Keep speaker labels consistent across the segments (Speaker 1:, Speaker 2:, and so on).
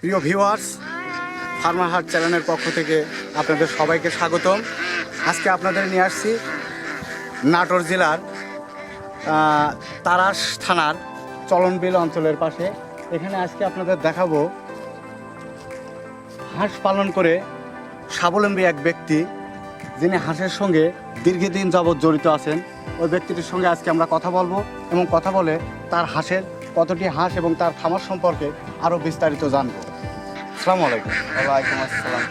Speaker 1: প্রিয় viewers farmer হাট চ্যানেলের পক্ষ থেকে আপনাদের সবাইকে স্বাগতম। আজকে আপনাদের নিয়ে আসছি নাটোর জেলার তারাস থানার চলনবিল অঞ্চলের পাশে। এখানে আজকে আপনাদের দেখাবো হাঁস পালন করে স্বাবলম্বী এক ব্যক্তি, যিনি হাঁসের সঙ্গে দীর্ঘদিন যাবৎ জড়িত আছেন। ওই ব্যক্তিটির সঙ্গে আজকে আমরা কথা বলব এবং কথা বলে তার হাঁসের কতটি হাঁস এবং তার খামার সম্পর্কে আরও বিস্তারিত জানব। আসসালামু আলাইকুম।
Speaker 2: ওয়ালাইকুম আসসালাম।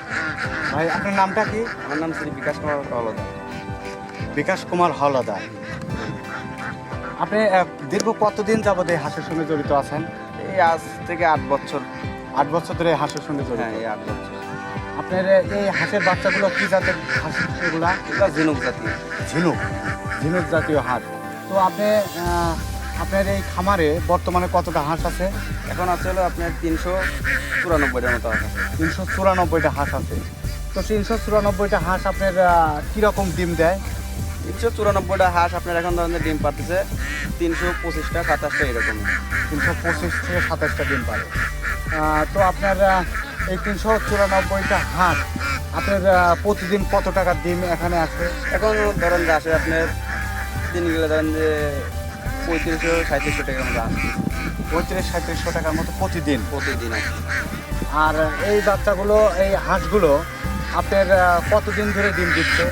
Speaker 1: ভাই আপনার নামটা কি?
Speaker 2: আমার নাম শ্রী বিকাশ কুমার টলদা
Speaker 1: বিকাশ কুমার হাওলাদার আপনি দীর্ঘ কতদিন যাবৎ এই হাঁসের সঙ্গে জড়িত আছেন?
Speaker 2: এই আজ থেকে আট বছর।
Speaker 1: আট বছর ধরে এই হাঁসের সঙ্গে জড়িত?
Speaker 2: হ্যাঁ এই আট বছর।
Speaker 1: আপনার এই হাঁসের বাচ্চাগুলো কি জাতের হাঁস এগুলা?
Speaker 2: এগুলো ঝিনুক জাতীয়।
Speaker 1: ঝিনুক। ঝিনুক জাতীয় হাঁস। তো আপনি আপনার এই খামারে বর্তমানে কতটা হাঁস আছে?
Speaker 2: এখন আছে হলো আপনার তিনশো চুরানব্বইটার মতো আছে।
Speaker 1: তিনশো চুরানব্বইটা হাঁস আছে। তো তিনশো চুরানব্বইটা হাঁস আপনার কীরকম ডিম দেয়?
Speaker 2: তিনশো চুরানব্বইটা হাঁস আপনার এখন ধরনের ডিম পাচ্ছে তিনশো পঁচিশটা সাতাশটা এরকম।
Speaker 1: তিনশো পঁচিশ থেকে সাতাশটা ডিম পারে তো আপনার এই তিনশো চুরানব্বইটা হাঁস আপনার প্রতিদিন কত টাকার ডিম এখানে আছে?
Speaker 2: এখন ধরেন যে আসে আপনার দিনগুলো ধরেন যে পঁয়ত্রিশশো সাঁত্রিশশো টাকার মতো আসে
Speaker 1: পঁয়ত্রিশ সাঁত্রিশশো টাকার মতো প্রতিদিন?
Speaker 2: প্রতিদিন
Speaker 1: আর এই বাচ্চাগুলো এই হাঁসগুলো আপনার কতদিন ধরে ডিম দিচ্ছে?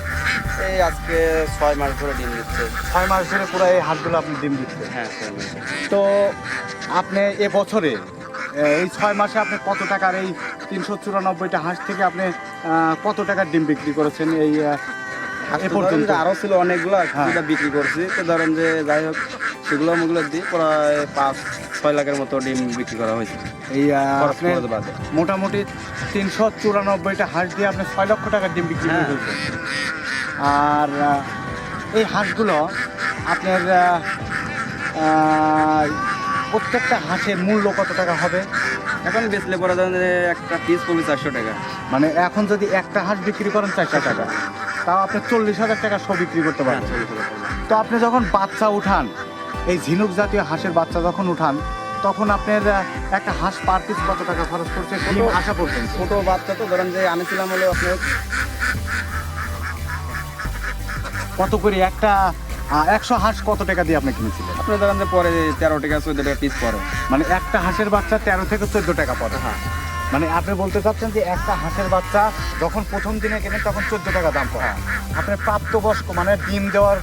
Speaker 2: এই আজকে ছয় মাস ধরে ডিম দিচ্ছে।
Speaker 1: ছয় মাস ধরে পুরো এই হাঁসগুলো আপনি ডিম দিচ্ছে?
Speaker 2: হ্যাঁ
Speaker 1: তো আপনি এ বছরে এই ছয় মাসে আপনি কত টাকার এই তিনশো চুরানব্বইটা হাঁস থেকে আপনি কত টাকার ডিম বিক্রি করেছেন? এই আহ, পর্যন্ত।
Speaker 2: আরও ছিল অনেকগুলো
Speaker 1: হ্যাঁ।
Speaker 2: বিক্রি করছি। তো ধরেন যে যাই হোক সেগুলো মুগুলো দিয়ে প্রায় পাঁচ ছয় লাখের মতো ডিম বিক্রি করা হয়েছে।
Speaker 1: এই মোটামুটি তিনশো চুরানব্বইটা হাঁস দিয়ে আপনি ছয় লক্ষ টাকার ডিম বিক্রি করে
Speaker 2: হ্যাঁ।
Speaker 1: আর এই হাঁসগুলো আপনার প্রত্যেকটা হাঁসের মূল্য কত টাকা হবে?
Speaker 2: এখন বেচলে পরে একটা পিস পড়বে চারশো টাকা।
Speaker 1: মানে এখন যদি একটা হাঁস বিক্রি করেন চারশো টাকা। তাও আপনি চল্লিশ হাজার টাকা সব বিক্রি করতে পারেন।
Speaker 2: চল্লিশ
Speaker 1: তো আপনি যখন বাচ্চা উঠান এই ঝিনুক জাতীয় হাঁসের বাচ্চা যখন উঠান তখন আপনার একটা হাঁস পার পিস কত টাকা খরচ করছে আসা পর্যন্ত
Speaker 2: ছোট বাচ্চা তো ধরেন যে আনেছিলাম হলো আপনার
Speaker 1: কত করে? একটা একশো হাঁস কত টাকা দিয়ে আপনি কিনেছিলেন?
Speaker 2: আপনি ধরেন যে পরে তেরো টাকা চোদ্দ টাকা পিস পরে।
Speaker 1: মানে একটা হাঁসের বাচ্চা তেরো থেকে চোদ্দ টাকা পড়ে।
Speaker 2: হ্যাঁ।
Speaker 1: মানে আপনি বলতে চাচ্ছেন যে একটা হাঁসের বাচ্চা যখন প্রথম দিনে কেনেন তখন চোদ্দ টাকা দাম পড়ে। আপনার প্রাপ্তবয়স্ক মানে ডিম দেওয়ার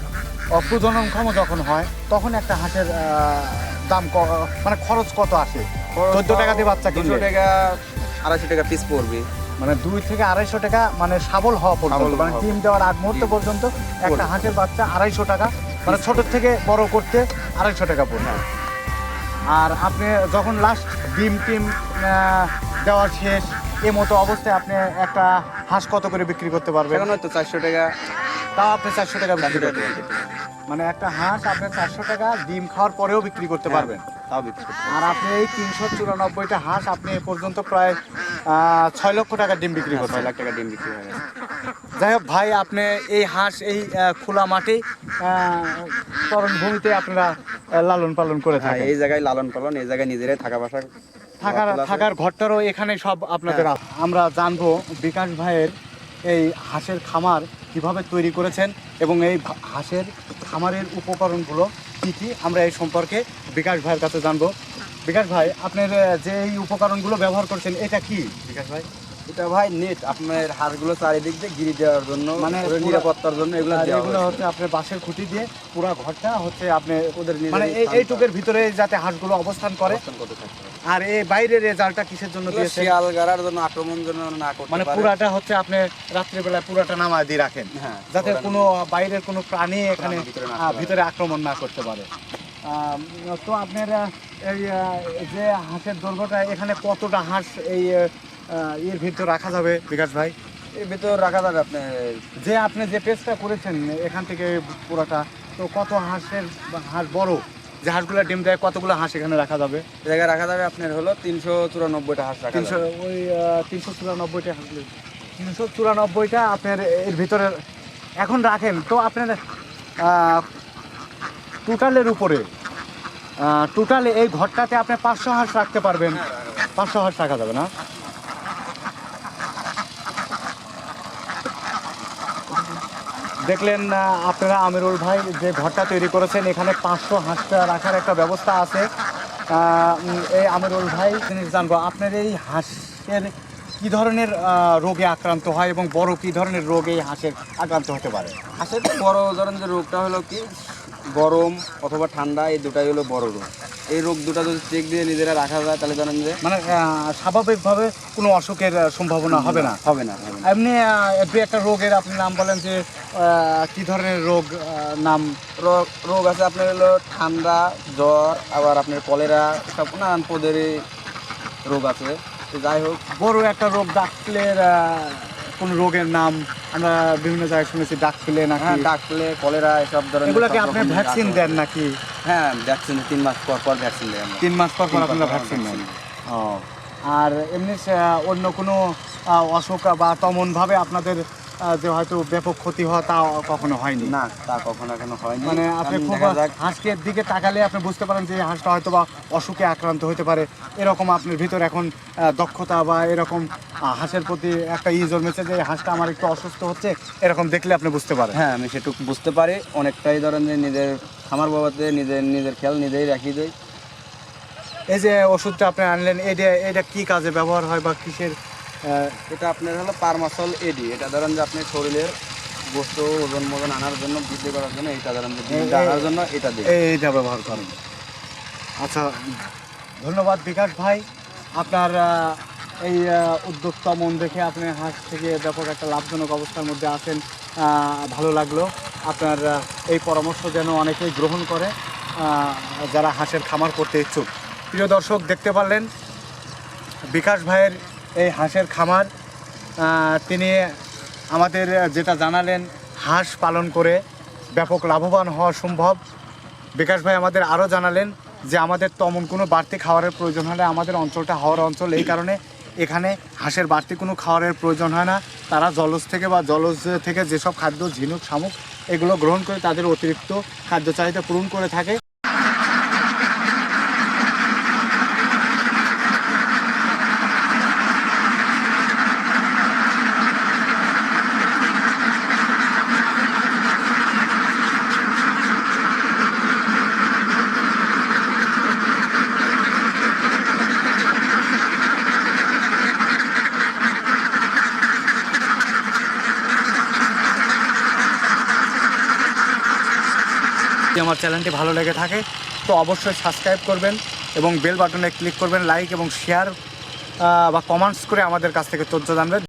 Speaker 1: প্রজননক্ষম যখন হয় তখন একটা হাঁসের দাম মানে খরচ কত আসে? চোদ্দ টাকা দিয়ে বাচ্চা কিনলে।
Speaker 2: টাকা আড়াইশো টাকা পিস পড়বে।
Speaker 1: মানে দুই থেকে আড়াইশো টাকা মানে সাবল হওয়া পর্যন্ত মানে ডিম দেওয়ার আগ মুহূর্ত পর্যন্ত একটা হাঁসের বাচ্চা আড়াইশো টাকা মানে ছোট থেকে বড় করতে আড়াইশো টাকা পড়বে।
Speaker 2: হ্যাঁ।
Speaker 1: আর আপনি যখন লাস্ট ডিম টিম দেওয়া শেষ। এ মতো অবস্থায় আপনি একটা হাঁস কত করে বিক্রি করতে পারবেন?
Speaker 2: এখন হয়তো চারশো টাকা।
Speaker 1: তাও আপনি চারশো টাকা বিক্রি করতে পারবেন। মানে একটা হাঁস আপনি চারশো টাকা ডিম খাওয়ার পরেও বিক্রি করতে পারবেন।
Speaker 2: তাও বিক্রি করতে
Speaker 1: আর আপনি এই তিনশো চুরানব্বইটা হাঁস আপনি এ পর্যন্ত প্রায় ছয় লক্ষ টাকার ডিম বিক্রি
Speaker 2: হ্যাঁ,
Speaker 1: করছেন।
Speaker 2: ছয় লাখ টাকা ডিম বিক্রি হয়ে
Speaker 1: যাই হোক ভাই আপনি এই হাঁস এই খোলা মাঠে ভূমিতে আপনারা লালন পালন করে
Speaker 2: হ্যাঁ
Speaker 1: থাকেন।
Speaker 2: এই জায়গায় লালন পালন এই জায়গায় নিজেরাই থাকা বাসা
Speaker 1: থাকার। থাকার ঘরটারও এখানে সব আপনাদের আমরা জানব বিকাশ ভাইয়ের এই হাঁসের খামার কীভাবে তৈরি করেছেন এবং এই হাঁসের খামারের উপকরণগুলো কী কী? আমরা এই সম্পর্কে বিকাশ ভাইয়ের কাছে জানব। বিকাশ ভাই আপনার যে এই উপকরণগুলো ব্যবহার করছেন এটা কি? বিকাশ ভাই।
Speaker 2: এটা ভাই নেট আপনার হাঁসগুলো চারিদিক দিয়ে গিরি দেওয়ার জন্য
Speaker 1: মানে
Speaker 2: নিরাপত্তার জন্য এগুলো
Speaker 1: এগুলো হচ্ছে আপনার বাঁশের খুঁটি দিয়ে পুরো ঘরটা হচ্ছে আপনি
Speaker 2: ওদের
Speaker 1: মানে এই এইটুকের ভিতরে যাতে হাঁসগুলো অবস্থান করে। আর এই বাইরের জালটা কিসের জন্য দিয়েছে
Speaker 2: শিয়াল গাড়ার জন্য আক্রমণ যেন না করতে
Speaker 1: মানে পুরাটা হচ্ছে আপনি রাত্রিবেলায় পুরাটা নামায় দিয়ে রাখেন।
Speaker 2: হ্যাঁ
Speaker 1: যাতে কোনো বাইরের কোনো প্রাণী এখানে
Speaker 2: ভিতরে
Speaker 1: আক্রমণ না করতে পারে। তো আপনার এই যে হাঁসের দৈর্ঘ্যটা এখানে কতটা হাঁস এই এর ভিতর রাখা যাবে বিকাশ ভাই?
Speaker 2: এর ভিতর রাখা যাবে আপনার
Speaker 1: যে আপনি যে পেজটা করেছেন এখান থেকে পুরোটা তো কত হাঁসের হাঁস বড়? যে হাঁসগুলো ডিম দেয় কতগুলো হাঁস এখানে রাখা যাবে?
Speaker 2: জায়গায় রাখা যাবে আপনার হলো তিনশো চুরানব্বইটা হাঁস রাখা
Speaker 1: তিনশো ওই তিনশো চুরানব্বইটা হাঁস তিনশো চুরানব্বইটা আপনার এর ভিতরে এখন রাখেন তো আপনার টোটালের উপরে টোটালে এই ঘরটাতে আপনি পাঁচশো হাঁস রাখতে পারবেন।
Speaker 2: হ্যাঁ।
Speaker 1: পাঁচশো হাঁস রাখা যাবে না? দেখলেন আপনারা আমিরুল ভাই যে ঘরটা তৈরি করেছেন, এখানে পাঁচশো হাঁসটা রাখার একটা ব্যবস্থা আছে। এই আমিরুল ভাই, জিনিস জানব, আপনার এই হাঁসের কি ধরনের রোগে আক্রান্ত হয় এবং বড় কি ধরনের রোগে হাঁসের আক্রান্ত হতে পারে?
Speaker 2: হাঁসের বড় ধরনের রোগটা হলো কি গরম অথবা ঠান্ডা এই দুটাই হলো বড় রোগ। এই রোগ দুটা যদি চেক দিয়ে নিজেরা রাখা যায় তাহলে জানেন যে
Speaker 1: মানে স্বাভাবিকভাবে কোনো অসুখের সম্ভাবনা হবে না।
Speaker 2: হবে না
Speaker 1: এমনি দু একটা রোগের আপনি নাম বলেন যে কি ধরনের রোগ নাম?
Speaker 2: রোগ রোগ আছে আপনার হলো ঠান্ডা জ্বর আবার আপনার কলেরা সব নানান পদেরই রোগ আছে। তো যাই হোক
Speaker 1: বড় একটা রোগ ডাকলের কোন রোগের নাম আমরা বিভিন্ন জায়গায় শুনেছি ডাক ফেলে না
Speaker 2: হ্যাঁ ডাক ফেলে কলেরা এসব ধরনের
Speaker 1: এগুলোকে আপনি ভ্যাকসিন দেন নাকি?
Speaker 2: হ্যাঁ ভ্যাকসিন তিন মাস পর পর ভ্যাকসিন দেন
Speaker 1: তিন মাস পর পর আপনারা ভ্যাকসিন দেন ও। আর এমনি অন্য কোনো অসুখ বা তেমনভাবে আপনাদের যে হয়তো ব্যাপক ক্ষতি হওয়া তা কখনো হয়নি।
Speaker 2: না তা কখনো এখনও হয়নি।
Speaker 1: মানে আপনি খুব দিকে তাকালে আপনি বুঝতে পারেন যে হাঁসটা হয়তো বা অসুখে আক্রান্ত হতে পারে। এরকম আপনার ভিতর এখন দক্ষতা বা এরকম হাঁসের প্রতি একটা ই জন্মেছে যে হাঁসটা আমার একটু অসুস্থ হচ্ছে এরকম দেখলে আপনি বুঝতে পারেন।
Speaker 2: হ্যাঁ আমি সেটুকু বুঝতে পারি। অনেকটাই ধরেন যে নিজের খামার বাবাতে নিজের নিজের খেয়াল নিজেই রাখি দেয়
Speaker 1: এই যে ওষুধটা আপনি আনলেন এটা এটা কি কাজে ব্যবহার হয় বা কিসের
Speaker 2: এটা আপনার হলো পারমাসল এডি এটা ধরেন যে আপনি শরীরের গোস্ত ওজন মোজন আনার জন্য বৃদ্ধি করার জন্য এটা ধরেন যে ডিমটা আনার জন্য এটা দিই
Speaker 1: এইটা ব্যবহার করেন। আচ্ছা ধন্যবাদ বিকাশ ভাই। আপনার এই উদ্যোক্তা মন দেখে আপনি হাঁস থেকে ব্যাপক একটা লাভজনক অবস্থার মধ্যে আছেন ভালো লাগল। আপনার এই পরামর্শ যেন অনেকেই গ্রহণ করে যারা হাঁসের খামার করতে ইচ্ছুক। প্রিয় দর্শক দেখতে পারলেন বিকাশ ভাইয়ের এই হাঁসের খামার তিনি আমাদের যেটা জানালেন, হাঁস পালন করে ব্যাপক লাভবান হওয়া সম্ভব। বিকাশ ভাই আমাদের আরও জানালেন যে আমাদের তেমন কোনো বাড়তি খাওয়ারের প্রয়োজন হলে আমাদের অঞ্চলটা, হাওড় অঞ্চল এই কারণে এখানে হাঁসের বাড়তি কোনো খাওয়ারের প্রয়োজন হয় না। তারা জলজ থেকে বা জলজ থেকে যেসব খাদ্য, ঝিনুক, শামুক, এগুলো গ্রহণ করে তাদের অতিরিক্ত খাদ্য চাহিদা পূরণ করে থাকে। যদি আমার চ্যানেলটি ভালো লেগে থাকে, তো অবশ্যই সাবস্ক্রাইব করবেন এবং বেল বাটনে ক্লিক করবেন, লাইক এবং শেয়ার বা কমেন্টস করে আমাদের কাছ থেকে তথ্য জানবেন।